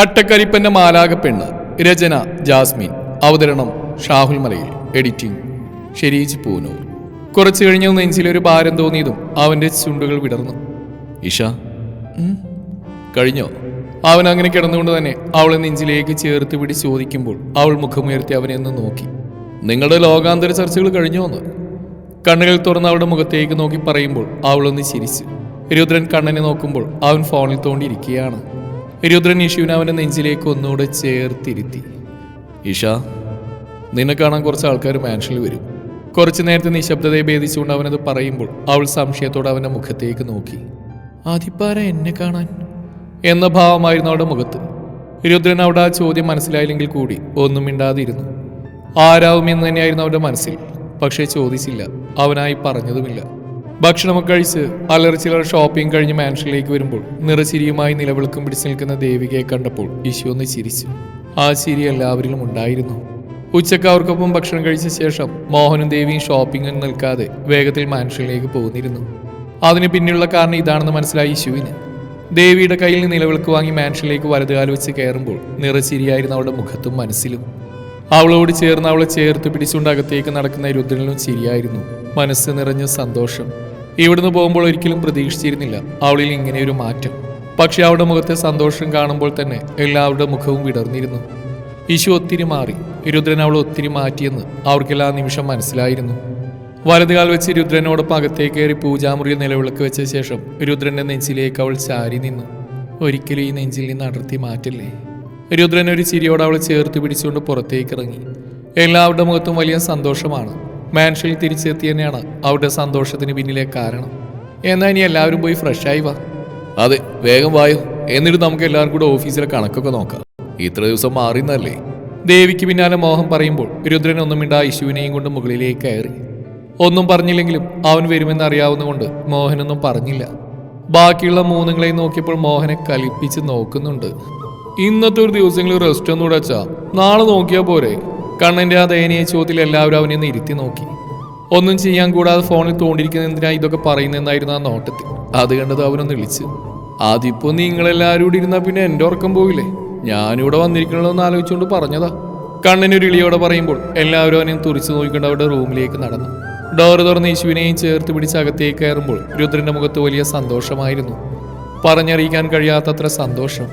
കട്ടക്കരിപ്പന്റെ മാലാക പെണ്ണ് രചന ജാസ്മിൻ. അവതരണം ഷാഹുൽ മലയിൽ. എഡിറ്റിംഗ് ഷെരീജ് പൂനൂർ. കുറച്ചു കഴിഞ്ഞ നെഞ്ചിലൊരു ഭാരം തോന്നിയതും അവന്റെ ചുണ്ടുകൾ വിടർന്നു. ഇഷ കഴിഞ്ഞോ? അവൻ അങ്ങനെ കിടന്നുകൊണ്ട് തന്നെ അവളെ നെഞ്ചിലേക്ക് ചേർത്ത് പിടി ചോദിക്കുമ്പോൾ അവൾ മുഖമുയർത്തി അവനെ ഒന്ന് നോക്കി. നിങ്ങളുടെ ലോകാന്തര ചർച്ചകൾ കഴിഞ്ഞോ എന്ന്? കണ്ണുകൾ തുറന്ന് അവളുടെ മുഖത്തേക്ക് നോക്കി പറയുമ്പോൾ അവളൊന്ന് ചിരിച്ചു. രുദ്രൻ കണ്ണനെ നോക്കുമ്പോൾ അവൻ ഫോണിൽ തോണ്ടിയിരിക്കുകയാണ്. രുദ്രൻ ഇഷുവിനെ അവന്റെ നെഞ്ചിലേക്ക് ഒന്നുകൂടെ ചേർത്തിരുത്തി. ഇഷ നിന്നെ കാണാൻ കുറച്ച് ആൾക്കാർ മാൻഷനിൽ വരും. കുറച്ചു നേരത്തെ നിശബ്ദതയെ ഭേദിച്ചുകൊണ്ട് അവനത് പറയുമ്പോൾ അവൾ സംശയത്തോടെ അവന്റെ മുഖത്തേക്ക് നോക്കി. ആദിപ്പാര എന്നെ കാണാൻ? എന്ന ഭാവമായിരുന്നു അവളുടെ മുഖത്ത്. രുദ്രൻ അവിടെ ആ ചോദ്യം മനസ്സിലായില്ലെങ്കിൽ കൂടി ഒന്നും മിണ്ടാതിരുന്നു. ആരാവും എന്ന് തന്നെയായിരുന്നു അവരുടെ മനസ്സിൽ. പക്ഷേ ചോദിച്ചില്ല. അവനായി പറഞ്ഞതുമില്ല. ഭക്ഷണമൊക്കെ കഴിച്ച് അലർച്ചിലർ ചിലർ ഷോപ്പിംഗ് കഴിഞ്ഞ് മാൻഷനിലേക്ക് വരുമ്പോൾ നിറച്ചിരിയുമായി നിലവിളക്കും പിടിച്ചു നിൽക്കുന്ന ദേവികയെ കണ്ടപ്പോൾ ഈശോ ഒന്ന് ചിരിച്ചു. ആ ചിരി എല്ലാവരിലും ഉണ്ടായിരുന്നു. ഉച്ചയ്ക്ക് അവർക്കൊപ്പം ഭക്ഷണം കഴിച്ച ശേഷം മോഹനും ദേവിയും ഷോപ്പിംഗിൽ നിൽക്കാതെ വേഗത്തിൽ മാൻഷനിലേക്ക് പോകുന്നിരുന്നു അതിന് പിന്നിലുള്ള കാരണം ഇതാണെന്ന് മനസ്സിലായി യശുവിന് ദേവിയുടെ കയ്യിൽ നിലവിളക്ക് വാങ്ങി മാൻഷനിലേക്ക് വലതുകാൽ വെച്ച് കയറുമ്പോൾ നിറച്ചിരിയായിരുന്നു അവളുടെ മുഖത്തും മനസ്സിലും. അവളോട് ചേർന്ന് അവളെ ചേർത്ത് പിടിച്ചുകൊണ്ട് അകത്തേക്ക് നടക്കുന്ന രുദ്രനിലും ചിരിയായിരുന്നു. മനസ്സ് നിറഞ്ഞ സന്തോഷം. ഇവിടുന്ന് പോകുമ്പോൾ ഒരിക്കലും പ്രതീക്ഷിച്ചിരുന്നില്ല അവളിൽ ഇങ്ങനെയൊരു മാറ്റം. പക്ഷെ അവളുടെ മുഖത്തെ സന്തോഷം കാണുമ്പോൾ തന്നെ എല്ലാവരുടെ മുഖവും വിടർന്നിരുന്നു. ഈശു ഒത്തിരി മാറി. രുദ്രൻ അവളെ ഒത്തിരി മാറ്റിയെന്ന് അവർക്കെല്ലാ നിമിഷം മനസ്സിലായിരുന്നു. വലതുകാൽ വെച്ച് രുദ്രനോടൊപ്പം അകത്തേക്ക് കയറി പൂജാമുറിയിൽ നിലവിളക്ക് വെച്ച ശേഷം രുദ്രന്റെ നെഞ്ചിലേക്ക് അവൾ ചാരി നിന്നു. ഒരിക്കലും ഈ നെഞ്ചിൽ നിന്ന് അടർത്തി മാറ്റില്ലേ? രുദ്രൻ ഒരു ചിരിയോട് അവളെ ചേർത്ത് പിടിച്ചുകൊണ്ട് പുറത്തേക്ക് ഇറങ്ങി. എല്ലാവരുടെ മുഖത്തും വലിയ സന്തോഷമാണ്. മാൻഷനിൽ തിരിച്ചെത്തി തന്നെയാണ് അവരുടെ സന്തോഷത്തിന് പിന്നിലെ കാരണം. എന്നാ ഇനി എല്ലാവരും പോയി ഫ്രഷായി വാ. അതെ വേഗം വായോ. എന്നിട്ട് നമുക്ക് എല്ലാവരും കൂടെ ഓഫീസിലെ കണക്കൊക്കെ നോക്കാം. ഇത്ര ദിവസം മാറിയെന്നല്ലേ ദേവിക്ക് പിന്നാലെ മോഹം പറയുമ്പോൾ രുദ്രൻ ഒന്നും ഇണ്ട ഇശുവിനെയും കൊണ്ട് മുകളിലേക്ക് കയറി. ഒന്നും പറഞ്ഞില്ലെങ്കിലും അവൻ വരുമെന്ന് അറിയാവുന്നതുകൊണ്ട് മോഹനൊന്നും പറഞ്ഞില്ല. ബാക്കിയുള്ള മൂന്നുങ്ങളെയും നോക്കിയപ്പോൾ മോഹനെ കലിപ്പിച്ച് നോക്കുന്നുണ്ട്. ഇന്നത്തെ ഒരു ദിവസങ്ങളിൽ റെസ്റ്റ് ഒന്നും കൂടെ വെച്ചാ നാളെ നോക്കിയാൽ പോരെ. കണ്ണന്റെ ആ ദയനീയ ചോദ്യത്തിൽ എല്ലാവരും അവനെ ഇരുത്തി നോക്കി. ഒന്നും ചെയ്യാൻ കൂടാതെ ഫോണിൽ തോണ്ടിരിക്കുന്ന എന്തിനാ ഇതൊക്കെ പറയുന്നതെന്നായിരുന്നു ആ നോട്ടത്തിൽ. അത് കണ്ടത് അവനൊന്ന് വിളിച്ച് അതിപ്പോ നിങ്ങളെല്ലാവരും കൂടി ഇരുന്നാ പിന്നെ എന്റെ ഉറക്കം പോയില്ലേ? ഞാനിവിടെ വന്നിരിക്കണമെന്ന് ആലോചിച്ചുകൊണ്ട് പറഞ്ഞതാ. കണ്ണിനൊരു ഇളിയോടെ പറയുമ്പോൾ എല്ലാവരും അവനെ തുറിച്ചു നോക്കിക്കൊണ്ട് അവരുടെ റൂമിലേക്ക് നടന്നു. ഡോർ തുറന്ന് യേശുവിനെയും ചേർത്ത് പിടിച്ച് അകത്തേക്ക് കയറുമ്പോൾ രുദ്രന്റെ മുഖത്ത് വലിയ സന്തോഷമായിരുന്നു. പറഞ്ഞറിയിക്കാൻ കഴിയാത്തത്ര സന്തോഷം.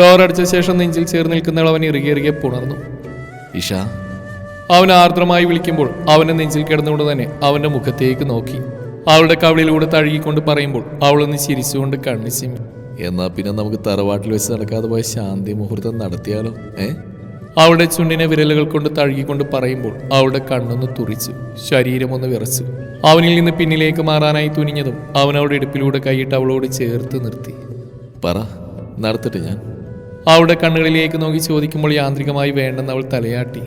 ഡോർ അടിച്ച ശേഷം നെഞ്ചിൽ ചേർന്ന് നിൽക്കുന്നവൾ അവൻ ഇറുകെ പുണർന്നു. ഇഷ അവൻ ആർദ്രമായി വിളിക്കുമ്പോൾ അവന്റെ നെഞ്ചിൽ കിടന്നുകൊണ്ട് തന്നെ അവന്റെ മുഖത്തേക്ക് നോക്കി. അവളുടെ കവിളിലൂടെ തഴുകിക്കൊണ്ട് പറയുമ്പോൾ അവളൊന്ന് ചിരിച്ചുകൊണ്ട് കണ്ണു ചിമ്മി. എന്നാ പിന്നെ നമുക്ക് തറവാട്ടിൽ വെച്ച് നടക്കാതെ പോയ ശാന്തി മുഹൂർത്തം നടത്തിയാലോ? ഏ? അവളുടെ ചുണ്ടിനെ വിരലുകൾ കൊണ്ട് തഴുകിക്കൊണ്ട് പറയുമ്പോൾ അവളുടെ കണ്ണൊന്ന് തുറിച്ചു. ശരീരമൊന്ന് വിറച്ചു. അവനിൽ നിന്ന് പിന്നിലേക്ക് മാറാനായി തുനിഞ്ഞതും അവൻ അവളുടെ ഇടുപ്പിലൂടെ കൈയിട്ട് അവളോട് ചേർത്ത് നിർത്തി. പറ നടത്തട്ടെ ഞാൻ. അവളുടെ കണ്ണുകളിലേക്ക് നോക്കി ചോദിക്കുമ്പോൾ യാന്ത്രികമായി വേണ്ടെന്ന് അവൾ തലയാട്ടി.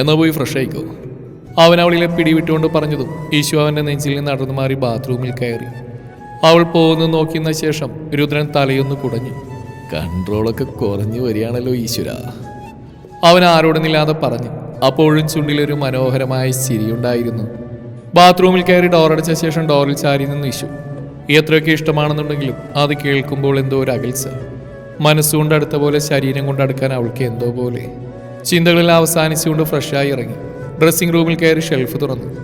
എന്നാ പോയി ഫ്രഷ് ആയിക്കോ. അവൻ അവളിലെ പിടിവിട്ടുകൊണ്ട് പറഞ്ഞതും ഈശു അവന്റെ നെഞ്ചിൽ നിന്ന് നടന്നു മാറി ബാത്റൂമിൽ കയറി. അവൾ പോകുന്നു നോക്കിയെന്ന ശേഷം രുദ്രൻ തലയൊന്ന് കുടഞ്ഞു. കൺട്രോളൊക്കെ കുറഞ്ഞു വരികയാണല്ലോ ഈശ്വര. അവൻ ആരോടുന്നില്ലാതെ പറഞ്ഞു. അപ്പോഴും ചുണ്ടിലൊരു മനോഹരമായ ചിരിയുണ്ടായിരുന്നു. ബാത്റൂമിൽ കയറി ഡോറടിച്ച ശേഷം ഡോറിൽ ചാരി നിന്ന് ഈശു എത്രയൊക്കെ ഇഷ്ടമാണെന്നുണ്ടെങ്കിലും അത് കേൾക്കുമ്പോൾ എന്തോ ഒരു അകൽച്ച. മനസ്സുകൊണ്ട് അടുത്ത പോലെ ശരീരം കൊണ്ട് അടുക്കാൻ അവൾക്ക് എന്തോ പോലെ. ചിന്തകളിൽ അവസാനിച്ചുകൊണ്ട് ഫ്രഷായി ഇറങ്ങി. ഡ്രസ്സിംഗ് റൂമിൽ കയറി ഷെൽഫ് തുറന്നു.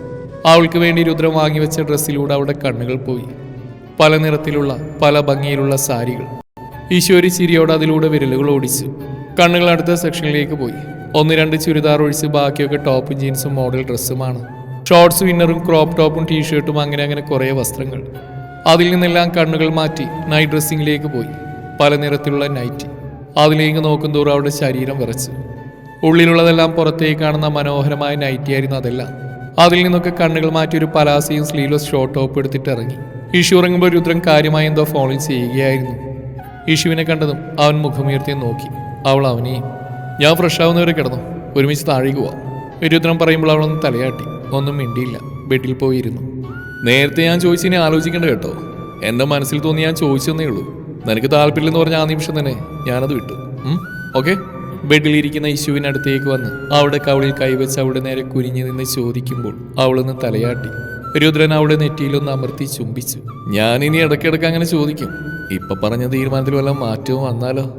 അവൾക്ക് വേണ്ടി രുദ്രം വാങ്ങിവെച്ച ഡ്രസ്സിലൂടെ അവളുടെ കണ്ണുകൾ പോയി. പല നിറത്തിലുള്ള പല ഭംഗിയിലുള്ള സാരികൾ. ഈശ്വരി ചിരിയോടെ അതിലൂടെ വിരലുകൾ ഓടിച്ചു. കണ്ണുകൾ അടുത്ത സെക്ഷനിലേക്ക് പോയി. ഒന്ന് രണ്ട് ചുരിദാർ ഒഴിച്ച് ബാക്കിയൊക്കെ ടോപ്പും ജീൻസും മോഡൽ ഡ്രസ്സുമാണ്. ഷോർട്സ് വിന്നറും ക്രോപ്പ് ടോപ്പും ടീഷർട്ടും അങ്ങനെ അങ്ങനെ കുറേ വസ്ത്രങ്ങൾ. അതിൽ നിന്നെല്ലാം കണ്ണുകൾ മാറ്റി നൈറ്റ് ഡ്രസ്സിങ്ങിലേക്ക് പോയി. പല നിറത്തിലുള്ള നൈറ്റി അതിലേക്ക് നോക്കും തോറും അവളുടെ ശരീരം വിറച്ച്. ഉള്ളിലുള്ളതെല്ലാം പുറത്തേക്ക് കാണുന്ന മനോഹരമായ നൈറ്റിയായിരുന്നു അതെല്ലാം. അതിൽ നിന്നൊക്കെ കണ്ണുകൾ മാറ്റി ഒരു പലാസയും സ്ലീവ്ലെസ് ഷോർട്ട് ടോപ്പ് എടുത്തിട്ട് ഇറങ്ങി. ഇഷു ഇറങ്ങുമ്പോൾ രുദ്രൻ കാര്യമായി എന്തോ ഫോണിൽ ചെയ്യുകയായിരുന്നു. ഇഷുവിനെ കണ്ടതും അവൻ മുഖമുയർത്തി നോക്കി. അവൾ അവനെയും ഞാൻ ഫ്രഷ് കിടന്നു? ഒരുമിച്ച് താഴേക്ക് പോവാം. രുദ്രൻ പറയുമ്പോൾ അവളൊന്ന് തലയാട്ടി. ഒന്നും മിണ്ടിയില്ല. ബെഡിൽ പോയിരുന്നു. നേരത്തെ ഞാൻ ചോദിച്ചതിനെ ആലോചിക്കേണ്ട കേട്ടോ. എന്റെ മനസ്സിൽ തോന്നി ഞാൻ ചോദിച്ചെന്നേ ഉള്ളൂ. നിനക്ക് താല്പര്യമില്ലെന്ന് പറഞ്ഞ ആ നിമിഷം തന്നെ ഞാനത് വിട്ടു. ഓക്കെ? ബെഡിലിരിക്കുന്ന ഇശുവിനടുത്തേക്ക് വന്ന് അവളുടെ കവളിൽ കൈവച്ച് അവിടെ നേരെ കുനിഞ്ഞു നിന്ന് ചോദിക്കുമ്പോൾ അവളൊന്ന് തലയാട്ടി. രുദ്രൻ അവളുടെ നെറ്റിയിലൊന്ന് അമർത്തി ചുംബിച്ചു. ഞാൻ ഇനി ഇടയ്ക്കിടയ്ക്ക് അങ്ങനെ ചോദിക്കും. ഇപ്പൊ പറഞ്ഞ തീരുമാനത്തിൽ വല്ല മാറ്റവും വന്നാലോ?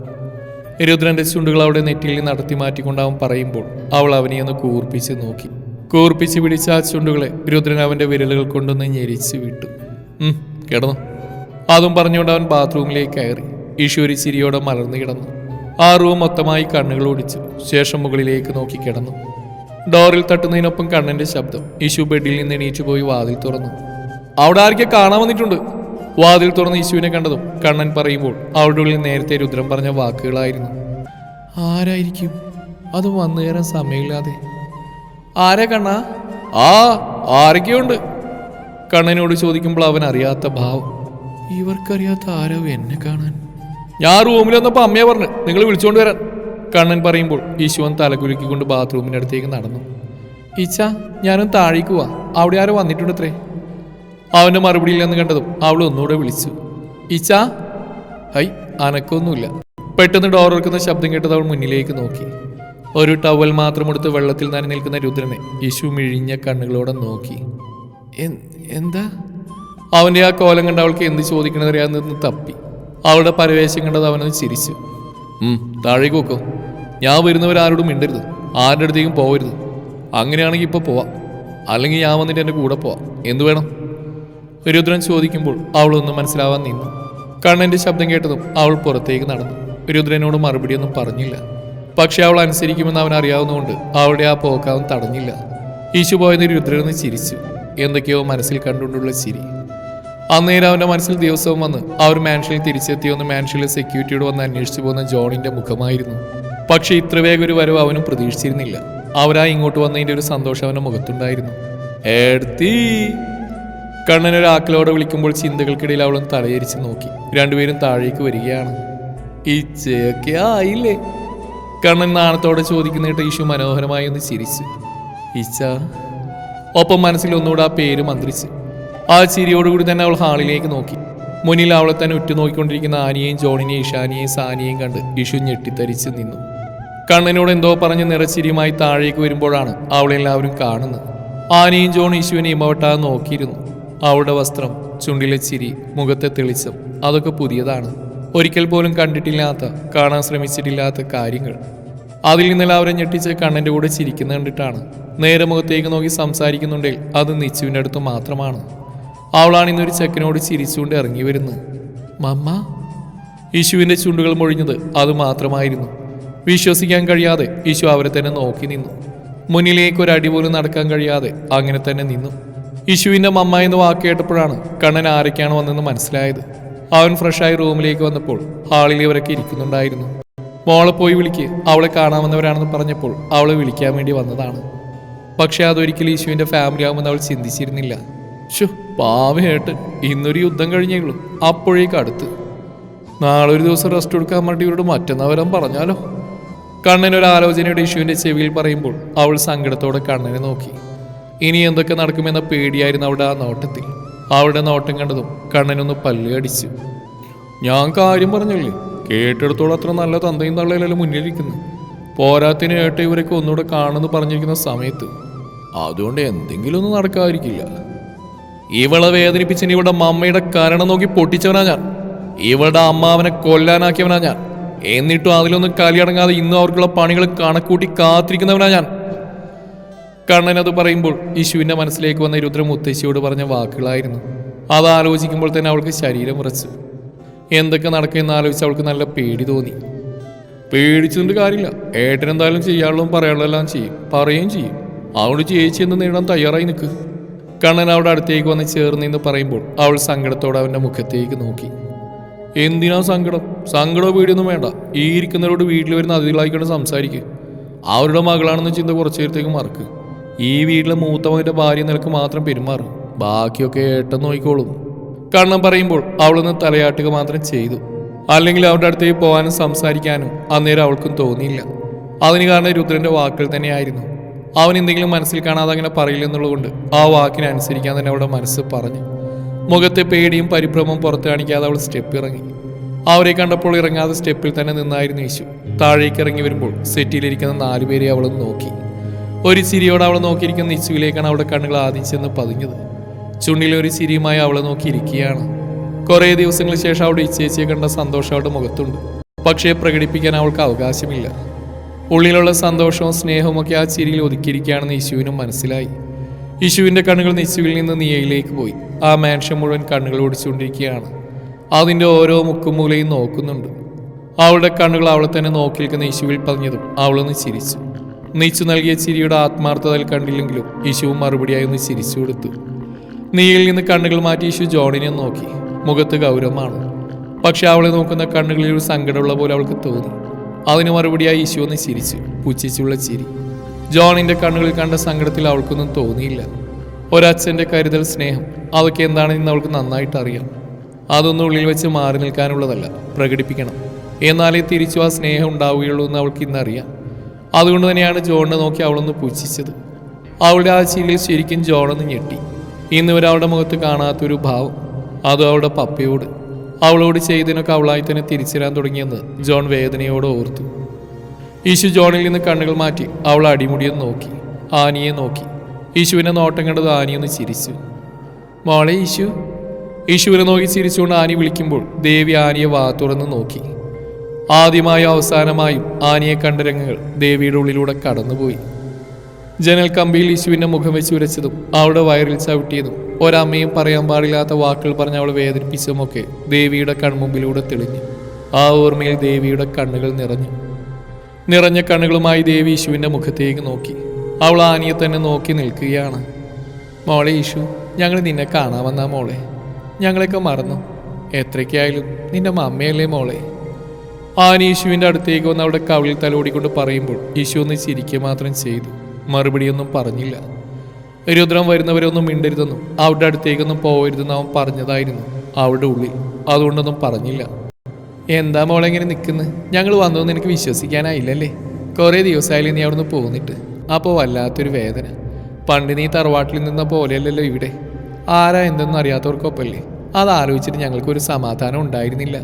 രുദ്രന്റെ ചുണ്ടുകൾ അവിടെ നെറ്റിയിൽ നടത്തി മാറ്റിക്കൊണ്ട് അവൻ പറയുമ്പോൾ അവൾ അവനെ ഒന്ന് കൂർപ്പിച്ച് നോക്കി. കൂർപ്പിച്ച് പിടിച്ച ആ ചുണ്ടുകളെ രുദ്രൻ അവന്റെ വിരലുകൾ കൊണ്ടൊന്ന് ഞെരിച്ചു വിട്ടു. കിടന്നു. അതും പറഞ്ഞുകൊണ്ട് അവൻ ബാത്റൂമിലേക്ക് കയറി. ഈശ്വരി ചിരിയോടെ മലർന്നു കിടന്നു. ആ റൂം മൊത്തമായി കണ്ണുകൾ ഓടിച്ചു ശേഷം മുകളിലേക്ക് നോക്കി കിടന്നു. ഡോറിൽ തട്ടുന്നതിനൊപ്പം കണ്ണന്റെ ശബ്ദം. ഈശു ബെഡിൽ നിന്ന് എണീച്ചു പോയി വാതിൽ തുറന്നു. അവിടെ ആർക്കെ കാണാൻ വന്നിട്ടുണ്ട്? വാതിൽ തുറന്ന് യേശുവിനെ കണ്ടതും കണ്ണൻ പറയുമ്പോൾ അവളുടെ ഉള്ളിൽ നേരത്തെ രുദ്രം പറഞ്ഞ വാക്കുകളായിരുന്നു. ആരായിരിക്കും? അത് വന്നു കയറാൻ സമയമില്ലാതെ. ആരാ കണ്ണാ? ആ ആരൊക്കെയുണ്ട്? കണ്ണനോട് ചോദിക്കുമ്പോൾ അവൻ അറിയാത്ത ഭാവം. ഇവർക്കറിയാത്ത ആരോ എന്നെ കാണാൻ. ഞാൻ റൂമിൽ വന്നപ്പോൾ അമ്മയെ പറഞ്ഞു നിങ്ങൾ വിളിച്ചുകൊണ്ട് വരാൻ. കണ്ണൻ പറയുമ്പോൾ ഈശുവൻ തലകുലുക്കിക്കൊണ്ട് ബാത്റൂമിന്റെ അടുത്തേക്ക് നടന്നു. ഈച്ച ഞാനും താഴേക്ക് പോവാ അവിടെ ആരോ വന്നിട്ടുണ്ട് അത്രേ അവന്റെ മറുപടി ഇല്ലെന്ന് കണ്ടതും അവൾ ഒന്നുകൂടെ വിളിച്ചു. ഈച്ച. ഹൈ അനക്കൊന്നുമില്ല. പെട്ടെന്ന് ഡോർ ഇറക്കുന്ന ശബ്ദം കേട്ടത് അവൾ മുന്നിലേക്ക് നോക്കി. ഒരു ടവൽ മാത്രം എടുത്ത് വെള്ളത്തിൽ നനഞ്ഞു നിൽക്കുന്ന രുദ്രനെ യേശു മിഴിഞ്ഞ കണ്ണുകളോടെ നോക്കി. എന്താ? അവന്റെ ആ കോലം കണ്ട അവൾക്ക് എന്ത് ചോദിക്കണമെന്നറിയാതെ നിന്ന് തപ്പി. അവളുടെ പരവേശം കണ്ടത് അവനത് ചിരിച്ചു. താഴേക്ക് വെക്കോ ഞാൻ വരുന്നവരാരോടും മിണ്ടരുത്. ആരുടെ അടുത്തേക്കും പോകരുത് അങ്ങനെയാണെങ്കിൽ ഇപ്പോൾ പോവാം. അല്ലെങ്കിൽ ഞാൻ വന്നിട്ട് എന്റെ കൂടെ പോവാം. എന്തു വേണം? രുദ്രൻ ചോദിക്കുമ്പോൾ അവളൊന്നും മനസ്സിലാവാൻ നിന്നു. കണ്ണന്റെ ശബ്ദം കേട്ടതും അവൾ പുറത്തേക്ക് നടന്നു. രുദ്രനോട് മറുപടിയൊന്നും പറഞ്ഞില്ല. പക്ഷെ അവൾ അനുസരിക്കുമെന്ന് അവൻ അറിയാവുന്നതുകൊണ്ട് അവളുടെ ആ പോക്കാവൻ തടഞ്ഞില്ല. ഈശു പോയെന്ന് രുദ്രനെന്ന് ചിരിച്ചു. എന്തൊക്കെയോ മനസ്സിൽ കണ്ടുകൊണ്ടുള്ള ചിരി. അന്നേരം അവന്റെ മനസ്സിൽ ദിവസവും വന്ന് അവർ മാൻഷനിൽ തിരിച്ചെത്തിയൊന്ന് മാൻഷനിലെ സെക്യൂരിറ്റിയോട് വന്ന് അന്വേഷിച്ചു പോകുന്ന ജോണിന്റെ മുഖമായിരുന്നു. പക്ഷേ ഇത്ര വേഗം ഒരു വരവ് അവനും പ്രതീക്ഷിച്ചിരുന്നില്ല. അവരാ ഇങ്ങോട്ട് വന്നതിന്റെ ഒരു സന്തോഷം അവന്റെ മുഖത്തുണ്ടായിരുന്നു. ഒരു ആക്കലോടെ വിളിക്കുമ്പോൾ ചിന്തകൾക്കിടയിൽ അവളും തലയരിച്ച് നോക്കി. രണ്ടുപേരും താഴേക്ക് വരികയാണ്. ഇച്ചയൊക്കെ ആയില്ലേ? കണ്ണൻ നാണത്തോടെ ചോദിക്കുന്ന കേട്ട് ഈശു മനോഹരമായി ഒന്ന് ചിരിച്ചു. ഇച്ച? ഒപ്പം മനസ്സിൽ ഒന്നുകൂടെ ആ പേര് മന്ത്രിച്ച്. ആ ചിരിയോടുകൂടി തന്നെ അവൾ ഹാളിലേക്ക് നോക്കി. മുന്നിൽ അവളെ തന്നെ ഉറ്റുനോക്കിക്കൊണ്ടിരിക്കുന്ന ആനിയെയും ജോണിനെയും ഇഷാനിയെയും സാനിയെയും കണ്ട് ഇഷു ഞെട്ടിത്തരിച്ച് നിന്നു. കണ്ണനോട് എന്തോ പറഞ്ഞ് നിറച്ചിരിയുമായി താഴേക്ക് വരുമ്പോഴാണ് അവളെല്ലാവരും കാണുന്നത്. ആനയും ജോൺ ഇഷുവിനെ ഇമവട്ടാതെ നോക്കിയിരുന്നു. അവളുടെ വസ്ത്രം ചുണ്ടിലെ ചിരി മുഖത്തെ തെളിച്ചം അതൊക്കെ പുതിയതാണ്. ഒരിക്കൽ പോലും കണ്ടിട്ടില്ലാത്ത കാണാൻ ശ്രമിച്ചിട്ടില്ലാത്ത കാര്യങ്ങൾ. അതിൽ നിന്നെല്ലാവരും ഞെട്ടിച്ച് കണ്ണന്റെ കൂടെ ചിരിക്കുന്ന കണ്ടിട്ടാണ് നേരെ മുഖത്തേക്ക് നോക്കി സംസാരിക്കുന്നുണ്ടെങ്കിൽ അത് നിച്ചുവിന്റെ അടുത്ത് മാത്രമാണ്. അവളാണ് ഇന്നൊരു ചെക്കനോട് ചിരിച്ചുകൊണ്ട് ഇറങ്ങി വരുന്നത്. മമ്മ. യേശുവിന്റെ ചുണ്ടുകൾ മൊഴിഞ്ഞത് അത് മാത്രമായിരുന്നു. വിശ്വസിക്കാൻ കഴിയാതെ യേശു അവരെ തന്നെ നോക്കി നിന്നു. മുന്നിലേക്ക് ഒരു അടി പോലും നടക്കാൻ കഴിയാതെ അങ്ങനെ തന്നെ നിന്നു. യേശുവിന്റെ മമ്മ എന്ന് വാക്ക് കേട്ടപ്പോഴാണ് കണ്ണൻ ആരൊക്കെയാണ് വന്നെന്ന് മനസ്സിലായത്. അവൻ ഫ്രഷായി റൂമിലേക്ക് വന്നപ്പോൾ ഹാളിൽ ഇവരൊക്കെ ഇരിക്കുന്നുണ്ടായിരുന്നു. മോളെ പോയി വിളിക്ക് അവളെ കാണാമെന്നവരാണെന്ന് പറഞ്ഞപ്പോൾ അവളെ വിളിക്കാൻ വേണ്ടി വന്നതാണ്. പക്ഷേ അതൊരിക്കലും യേശുവിന്റെ ഫാമിലി ആകുമെന്ന് അവൾ ചിന്തിച്ചിരുന്നില്ല. ഷു പാവേട്ട് ഇന്നൊരു യുദ്ധം കഴിഞ്ഞേയുള്ളൂ. അപ്പോഴേക്ക് അടുത്ത് നാളെ ഒരു ദിവസം റെസ്റ്റ് കൊടുക്കാൻ വേണ്ടി ഇവരോട് മറ്റന്നാവരം പറഞ്ഞാലോ? കണ്ണൻ ഒരു ആലോചനയുടെ ഇഷ്യൂവിന്റെ ചെവിയിൽ പറയുമ്പോൾ അവൾ സങ്കടത്തോടെ കണ്ണനെ നോക്കി. ഇനി എന്തൊക്കെ നടക്കുമെന്ന പേടിയായിരുന്നു അവിടെ ആ നോട്ടത്തിൽ. അവളുടെ നോട്ടം കണ്ടതും കണ്ണനൊന്ന് പല്ല് അടിച്ചു ഞാൻ കാര്യം പറഞ്ഞില്ലേ? കേട്ടെടുത്തോളം അത്ര നല്ല തന്തയും തള്ളയിലല്ല മുന്നിലിരിക്കുന്നു. പോരാത്തിന് ഏട്ട ഇവരൊക്കെ ഒന്നുകൂടെ കാണുമെന്ന് പറഞ്ഞിരിക്കുന്ന സമയത്ത്. അതുകൊണ്ട് എന്തെങ്കിലും ഒന്നും നടക്കാതിരിക്കില്ല. ഇവളെ വേദനിപ്പിച്ച ഇവളുടെ മമ്മയുടെ കരണം നോക്കി പൊട്ടിച്ചവനാ ഞാൻ. ഇവളുടെ അമ്മാവനെ കൊല്ലാനാക്കിയവനാ ഞാൻ. എന്നിട്ടും അതിലൊന്നും കലിയടങ്ങാതെ ഇന്നും അവർക്കുള്ള പണികൾ കണക്കൂട്ടി കാത്തിരിക്കുന്നവനാ ഞാൻ. കണ്ണൻ അത് പറയുമ്പോൾ യേശുവിന്റെ മനസ്സിലേക്ക് വന്ന രുദ്ര മുത്തശ്ശിയോട് പറഞ്ഞ വാക്കുകളായിരുന്നു. അത് ആലോചിക്കുമ്പോൾ തന്നെ അവൾക്ക് ശരീരം ഉറച്ചു. എന്തൊക്കെ നടക്കുമെന്ന് ആലോചിച്ച് അവൾക്ക് നല്ല പേടി തോന്നി. പേടിച്ചതിന്റെ കാര്യമില്ല. ഏട്ടനെന്തായാലും ചെയ്യാനുള്ളതും പറയാനുള്ളതെല്ലാം ചെയ്യും. പറയുകയും ചെയ്യും. അവളോട് ചേച്ചി എന്ന് നേടാൻ തയ്യാറായി നിൽക്ക്? കണ്ണൻ അവിടെ അടുത്തേക്ക് വന്ന് ചേർന്ന് എന്ന് പറയുമ്പോൾ അവൾ സങ്കടത്തോടെ അവന്റെ മുഖത്തേക്ക് നോക്കി. എന്തിനാ സങ്കടം? സങ്കടമോ പേടിയൊന്നും വേണ്ട. ഈ ഇരിക്കുന്നവരോട് വീട്ടിൽ വരുന്ന അതിഥികളായിക്കൊണ്ട് സംസാരിക്കുക അവരുടെ മകളാണെന്ന് ചിന്ത കുറച്ചു നേരത്തേക്ക് മറക്ക്. ഈ വീട്ടിലെ മൂത്തവന്റെ ഭാര്യ നിനക്ക് മാത്രം പെരുമാറും. ബാക്കിയൊക്കെ ഏട്ടൻ നോക്കിക്കോളും. കണ്ണൻ പറയുമ്പോൾ അവളൊന്ന് തലയാട്ടുക മാത്രം ചെയ്തു. അല്ലെങ്കിൽ അവരുടെ അടുത്തേക്ക് പോകാനും സംസാരിക്കാനും അന്നേരം അവൾക്കും തോന്നിയില്ല. അതിന് കാരണം രുദ്രന്റെ വാക്കുകൾ തന്നെയായിരുന്നു. അവൻ എന്തെങ്കിലും മനസ്സിൽ കാണാതെ അങ്ങനെ പറയില്ലെന്നുള്ളതുകൊണ്ട് ആ വാക്കിനെ അനുസരിക്കാൻ തന്നെ അവളുടെ മനസ്സ് പറഞ്ഞു. മുഖത്തെ പേടിയും പരിഭ്രമവും പുറത്തു കാണിക്കാതെ അവൾ സ്റ്റെപ്പ് ഇറങ്ങി. അവരെ കണ്ടപ്പോൾ ഇറങ്ങാതെ സ്റ്റെപ്പിൽ തന്നെ നിന്നായിരുന്നു യേശു. താഴേക്ക് ഇറങ്ങി വരുമ്പോൾ സെറ്റിയിലിരിക്കുന്ന നാലുപേരെ അവൾ നോക്കി. ഒരു ചിരിയോടെ അവൾ നോക്കിയിരിക്കുന്ന യേശുവിലേക്കാണ് അവളുടെ കണ്ണുകൾ ആദ്യം ചെന്ന് പതിഞ്ഞത്. ചുണ്ടിലെ ഒരു ചിരിയുമായി അവളെ നോക്കിയിരിക്കുകയാണ് കുറേ ദിവസങ്ങൾക്ക് ശേഷം അവിടെ ഇച്ചേച്ചിയെ കണ്ട സന്തോഷം അവളുടെ മുഖത്തുണ്ട്. പക്ഷേ പ്രകടിപ്പിക്കാൻ അവൾക്ക് അവകാശമില്ല. ഉള്ളിലുള്ള സന്തോഷവും സ്നേഹവും ഒക്കെ ആ ചിരിയിൽ ഒതുക്കിയിരിക്കുകയാണെന്ന് യേശുവിനും മനസ്സിലായി. യേശുവിന്റെ കണ്ണുകൾ നിശുവിൽ നിന്ന് നീയയിലേക്ക് പോയി. ആ മാൻഷൻ മുഴുവൻ കണ്ണുകൾ ഓടിച്ചുകൊണ്ടിരിക്കുകയാണ്. അതിന്റെ ഓരോ മുക്കും മൂലയും നോക്കുന്നുണ്ട്. അവളുടെ കണ്ണുകൾ അവളെ തന്നെ നോക്കി നിൽക്കുന്ന യേശുവിൽ പറഞ്ഞതും അവളൊന്ന് ചിരിച്ചു. നീച്ചു നൽകിയ ചിരിയുടെ ആത്മാർത്ഥതയിൽ കണ്ടില്ലെങ്കിലും യേശുവും മറുപടിയായി ഒന്ന് ചിരിച്ചു കൊടുത്തു. നീയിൽ നിന്ന് കണ്ണുകൾ മാറ്റി യേശു ജോണിനെ നോക്കി. മുഖത്ത് ഗൗരവമാണ്. പക്ഷെ അവളെ നോക്കുന്ന കണ്ണുകളിൽ ഒരു സങ്കടമുള്ള പോലെ അവൾക്ക് തോന്നി. അതിന് മറുപടിയായി ഈശോന്ന് ചിരിച്ചു. പുച്ഛിച്ചുള്ള ചിരി. ജോണിന്റെ കണ്ണുകളിൽ കണ്ട സങ്കടത്തിൽ അവൾക്കൊന്നും തോന്നിയില്ല. ഒരച്ഛന്റെ കരുതൽ സ്നേഹം അതൊക്കെ എന്താണെന്ന് അവൾക്ക് നന്നായിട്ട് അറിയാം. അതൊന്നും ഉള്ളിൽ വെച്ച് മാറി നിൽക്കാനുള്ളതല്ല പ്രകടിപ്പിക്കണം. എന്നാലേ തിരിച്ചു ആ സ്നേഹം ഉണ്ടാവുകയുള്ളൂ എന്ന് അവൾക്ക് ഇന്നറിയാം അതുകൊണ്ട് തന്നെയാണ് ജോണിനെ നോക്കി അവളൊന്ന് പുച്ഛിച്ചത്. അവളുടെ ആ ചിരിയിൽ ശരിക്കും ജോണൊന്ന് ഞെട്ടി. ഇന്നിവരവളുടെ അവളുടെ മുഖത്ത് കാണാത്തൊരു ഭാവം. അതും അവളുടെ പപ്പയോട്. അവളോട് ചെയ്തതിനൊക്കെ അവളായി തന്നെ തിരിച്ചിരാൻ തുടങ്ങിയെന്ന് ജോൺ വേദനയോട് ഓർത്തു. ഈശു ജോണിൽ നിന്ന് കണ്ണുകൾ മാറ്റി അവൾ അടിമുടിയൊന്ന് നോക്കി ആനിയെ നോക്കി. ഈശുവിനെ നോട്ടം കണ്ടത് ആനിയൊന്ന് ചിരിച്ചു. മോളെ ഈശു ഈശുവിനെ നോക്കി ചിരിച്ചുകൊണ്ട് ആനി വിളിക്കുമ്പോൾ ദേവി ആനിയെ വാ തുറന്ന് നോക്കി. ആദ്യമായും അവസാനമായും ആനിയെ കണ്ട രംഗങ്ങൾ ദേവിയുടെ ഉള്ളിലൂടെ കടന്നുപോയി. ജനൽ കമ്പിയിൽ യേശുവിന്റെ മുഖം വെച്ച് ഉരച്ചതും അവളുടെ വയറിൽ ചവിട്ടിയതും ഒരമ്മയും പറയാൻ പാടില്ലാത്ത വാക്കുകൾ പറഞ്ഞ് അവൾ വേദനിപ്പിച്ചതുമൊക്കെ ദേവിയുടെ കൺമുമ്പിലൂടെ തെളിഞ്ഞു. ആ ഓർമ്മയിൽ ദേവിയുടെ കണ്ണുകൾ നിറഞ്ഞു. നിറഞ്ഞ കണ്ണുകളുമായി ദേവി യേശുവിന്റെ മുഖത്തേക്ക് നോക്കി. അവൾ ആനിയെ തന്നെ നോക്കി നിൽക്കുകയാണ്. മോളെ യേശു ഞങ്ങൾ നിന്നെ കാണാൻ വന്നാ മോളെ. ഞങ്ങളെയൊക്കെ മറന്നു. എത്രയ്ക്കായാലും നിന്റെ മമ്മയല്ലേ മോളെ. ആനി യേശുവിന്റെ അടുത്തേക്ക് വന്ന് അവിടെ കവിളിൽ തലോടിക്കൊണ്ട് പറയുമ്പോൾ യേശു ഒന്ന് ചിരിക്കുക മാത്രം ചെയ്തു. മറുപടിയൊന്നും പറഞ്ഞില്ല. രുദ്രം വരുന്നവരൊന്നും മിണ്ടരുതെന്നും അവരുടെ അടുത്തേക്കൊന്നും പോകരുതെന്ന് അവൻ പറഞ്ഞതായിരുന്നു അവരുടെ ഉള്ളിൽ. അതുകൊണ്ടൊന്നും പറഞ്ഞില്ല. എന്താ മോളെ ഇങ്ങനെ നിൽക്കുന്നത് ഞങ്ങൾ വന്നതെന്ന് എനിക്ക് വിശ്വസിക്കാനായില്ലല്ലേ? കുറേ ദിവസമായാലും നീ അവിടുന്ന് പോന്നിട്ട്. അപ്പോൾ വല്ലാത്തൊരു വേദന. പണ്ട് നീ തറവാട്ടിൽ നിന്ന പോലെയല്ലല്ലോ ഇവിടെ. ആരാ എന്തെന്ന് അറിയാത്തവർക്കൊപ്പല്ലേ? അത് ആലോചിച്ചിട്ട് ഞങ്ങൾക്കൊരു സമാധാനം ഉണ്ടായിരുന്നില്ല.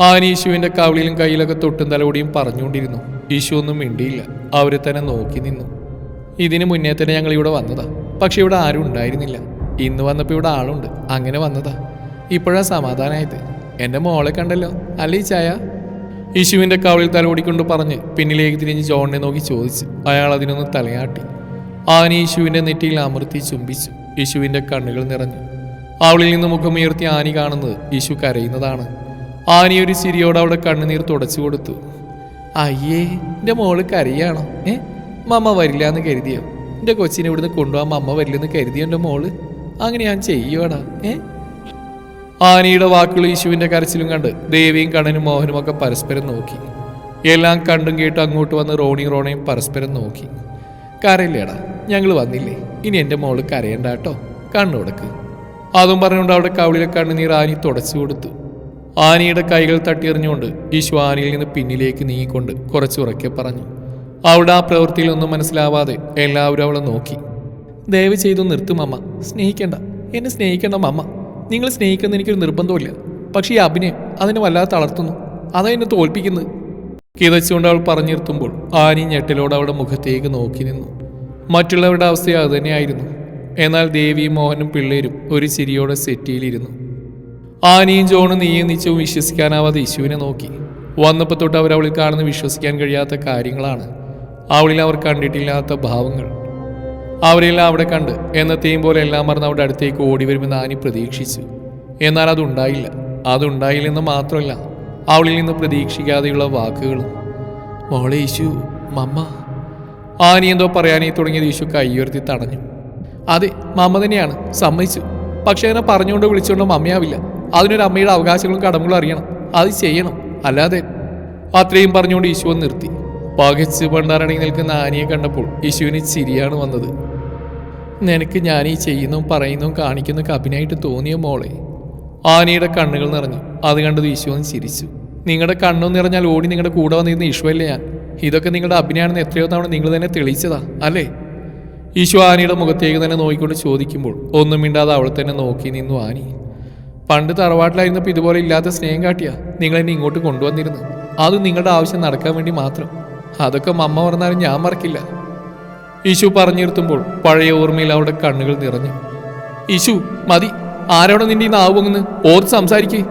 ആന യേശുവിന്റെ കവിളിലും കയ്യിലൊക്കെ തൊട്ടും തലോടിയും പറഞ്ഞുകൊണ്ടിരുന്നു. യേശു ഒന്നും മിണ്ടിയില്ല. അവരെ തന്നെ നോക്കി നിന്നു. ഇതിന് മുന്നേ തന്നെ ഞങ്ങൾ ഇവിടെ വന്നതാ. പക്ഷെ ഇവിടെ ആരും ഉണ്ടായിരുന്നില്ല. ഇന്ന് വന്നപ്പോൾ ഇവിടെ ആളുണ്ട്. അങ്ങനെ വന്നതാ. ഇപ്പോഴാ സമാധാനമായത് എന്റെ മോളെ കണ്ടല്ലോ. അല്ലേ ചായ? യേശുവിന്റെ കവളിൽ തലോടിക്കൊണ്ട് പറഞ്ഞ് പിന്നിലേക്ക് തിരിഞ്ഞ് ജോണിനെ നോക്കി ചോദിച്ചു. അയാൾ അതിനൊന്ന് തലയാട്ടി. ആന യേശുവിന്റെ നെറ്റിയിൽ അമർത്തി ചുംബിച്ചു. യേശുവിന്റെ കണ്ണുകൾ നിറഞ്ഞു. അവളിൽ നിന്ന് മുഖമുയർത്തി ആനി കാണുന്നത് യേശു കരയുന്നതാണ്. ആനി ഒരു ചിരിയോടെ അവിടെ കണ്ണുനീർ തുടച്ചു കൊടുത്തു. അയ്യേ എന്റെ മോൾ കരയാണോ? ഏ? മമ്മ വരില്ല എന്ന് കരുതിയോ? എന്റെ കൊച്ചിനെ ഇവിടുന്ന് കൊണ്ടുപോകാൻ മമ്മ വരില്ലെന്ന് കരുതിയോ എന്റെ മോൾ? അങ്ങനെ ഞാൻ ചെയ്യുവാടാ ഏ? ആനയുടെ വാക്കുകൾ യേശുവിന്റെ കരച്ചിലും കണ്ട് ദേവിയും കണ്ണനും മോഹനും ഒക്കെ പരസ്പരം നോക്കി. എല്ലാം കണ്ടും കേട്ടും അങ്ങോട്ട് വന്ന് റോണി റോണയും പരസ്പരം നോക്കി. കരയില്ലേടാ ഞങ്ങൾ വന്നില്ലേ? ഇനി എന്റെ മോൾ കരയണ്ട കേട്ടോ കണ്ണു കൊടുക്ക്. അതും പറഞ്ഞുകൊണ്ട് അവിടെ കവിളിലെ കണ്ണുനീർ ആനി തുടച്ചു കൊടുത്തു. ആനയുടെ കൈകൾ തട്ടിയെറിഞ്ഞുകൊണ്ട് ഈശു ആനയിൽ നിന്ന് പിന്നിലേക്ക് നീങ്ങിക്കൊണ്ട് കുറച്ചുറക്കെ പറഞ്ഞു. അവിടെ ആ പ്രവൃത്തിയിലൊന്നും മനസ്സിലാവാതെ എല്ലാവരും അവളെ നോക്കി. ദയവ് ചെയ്തു നിർത്തും അമ്മ സ്നേഹിക്കണ്ട. എന്നെ സ്നേഹിക്കണ്ട അമ്മ നിങ്ങൾ സ്നേഹിക്കുന്ന എനിക്കൊരു നിർബന്ധമില്ല പക്ഷേ ഈ അഭിനയം അതിനെ വല്ലാതെ തളർത്തുന്നു. അതാ എന്നെ തോൽപ്പിക്കുന്നത്. കിതച്ചുകൊണ്ട് അവൾ പറഞ്ഞു നിർത്തുമ്പോൾ ആനി ഞെട്ടിലോട് അവളുടെ മുഖത്തേക്ക് നോക്കി നിന്നു. മറ്റുള്ളവരുടെ അവസ്ഥ അതുതന്നെയായിരുന്നു. എന്നാൽ ദേവിയും മോഹനും പിള്ളേരും ഒരു ചിരിയോടെ സെറ്റിയിലിരുന്നു. ആനിയും ജോണും നീയും നിച്ചവും വിശ്വസിക്കാനാവാതെ യേശുവിനെ നോക്കി. വന്നപ്പോൾ തൊട്ട് അവരവളിൽ കാണുന്ന വിശ്വസിക്കാൻ കഴിയാത്ത കാര്യങ്ങളാണ്. അവളിൽ അവർ കണ്ടിട്ടില്ലാത്ത ഭാവങ്ങൾ. അവരെല്ലാം അവിടെ കണ്ട് എന്നത്തെയും പോലെ എല്ലാം മറന്ന് അവിടെ അടുത്തേക്ക് ഓടി വരുമെന്ന് ആനി പ്രതീക്ഷിച്ചു. എന്നാൽ അതുണ്ടായില്ല. അതുണ്ടായില്ലെന്ന് മാത്രമല്ല അവളിൽ നിന്ന് പ്രതീക്ഷിക്കാതെയുള്ള വാക്കുകളും മോളെ യേശു മമ്മ. ആനി എന്തോ പറയാനേ തുടങ്ങിയത് യേശു കൈയുയർത്തി തടഞ്ഞു. അതെ മമ്മ തന്നെയാണ്. സമ്മതിച്ചു. പക്ഷെ അങ്ങനെ പറഞ്ഞുകൊണ്ട് വിളിച്ചുകൊണ്ട് മമ്മയാവില്ല. അതിനൊരു അമ്മയുടെ അവകാശങ്ങളും കടമകളും അറിയണം. അത് ചെയ്യണം. അല്ലാതെ അത്രയും പറഞ്ഞുകൊണ്ട് യേശു നിർത്തി. പകച്ച് പണ്ടാറണി നിൽക്കുന്ന ആനിയെ കണ്ടപ്പോൾ യേശുവിന് ചിരിയാണ് വന്നത്. നിനക്ക് ഞാൻ ഈ ചെയ്യുന്നതും പറയുന്നതും കാണിക്കുന്ന അഭിനയമായിട്ട് തോന്നിയ മോളെ? ആനയുടെ കണ്ണുകൾ നിറഞ്ഞു. അത് കണ്ടത് ഈശോന്ന് ചിരിച്ചു. നിങ്ങളുടെ കണ്ണു നിറഞ്ഞാൽ ഓടി നിങ്ങളുടെ കൂടെ വന്നിരുന്ന ഈശോയല്ലേ ഞാൻ? ഇതൊക്കെ നിങ്ങളുടെ അഭിനയാണെന്ന് എത്രയോ തവണ നിങ്ങൾ തന്നെ തെളിയിച്ചതാ അല്ലേ? ഈശോ ആനയുടെ മുഖത്തേക്ക് തന്നെ നോക്കിക്കൊണ്ട് ചോദിക്കുമ്പോൾ ഒന്നും മിണ്ടാതെ അവളെ തന്നെ നോക്കി നിന്നു ആനി. പണ്ട് തറവാട്ടിലായിരുന്നപ്പോൾ ഇതുപോലെ ഇല്ലാത്ത സ്നേഹം കാട്ടിയാ നിങ്ങൾ എന്നെ ഇങ്ങോട്ട് കൊണ്ടുവന്നിരുന്നു അത് നിങ്ങളുടെ ആവശ്യം നടക്കാൻ വേണ്ടി മാത്രം. അതൊക്കെ മമ്മ പറഞ്ഞാലും ഞാൻ മറക്കില്ല. ഈശു പറഞ്ഞിരുത്തുമ്പോൾ പഴയ ഓർമ്മയിൽ അവളുടെ കണ്ണുകൾ നിറഞ്ഞു. ഈശു മതി. ആരോടെ നിന്റെ ഈ നാവ് പൊങ്ങുന്നു ഓർത്ത് സംസാരിക്കേ.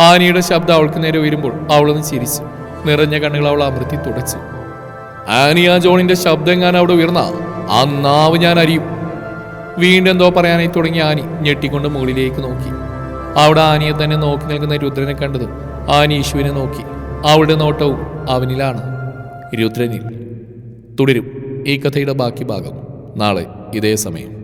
ആനയുടെ ശബ്ദം അവൾക്ക് നേരെ ഉയരുമ്പോൾ അവളൊന്ന് ചിരിച്ചു. നിറഞ്ഞ കണ്ണുകൾ അവൾ അമൃത്തി തുടച്ചു. ആനി ആ ജോണിന്റെ ശബ്ദം ഞാൻ അവിടെ ഉയർന്ന? ആ നാവ് ഞാൻ അരിയും. വീണ്ടും എന്തോ പറയാനായി തുടങ്ങി ആനി ഞെട്ടിക്കൊണ്ട് മുകളിലേക്ക് നോക്കി. അവിടെ ആനിയെ തന്നെ നോക്കി നിൽക്കുന്ന രുദ്രനെ കണ്ടതും ആനി യേശുവിനെ നോക്കി. അവളുടെ നോട്ടവും അവനിലാണ്. രുദ്രനിൽ തുടരും. ഈ കഥയുടെ ബാക്കി ഭാഗം നാളെ ഇതേ സമയം.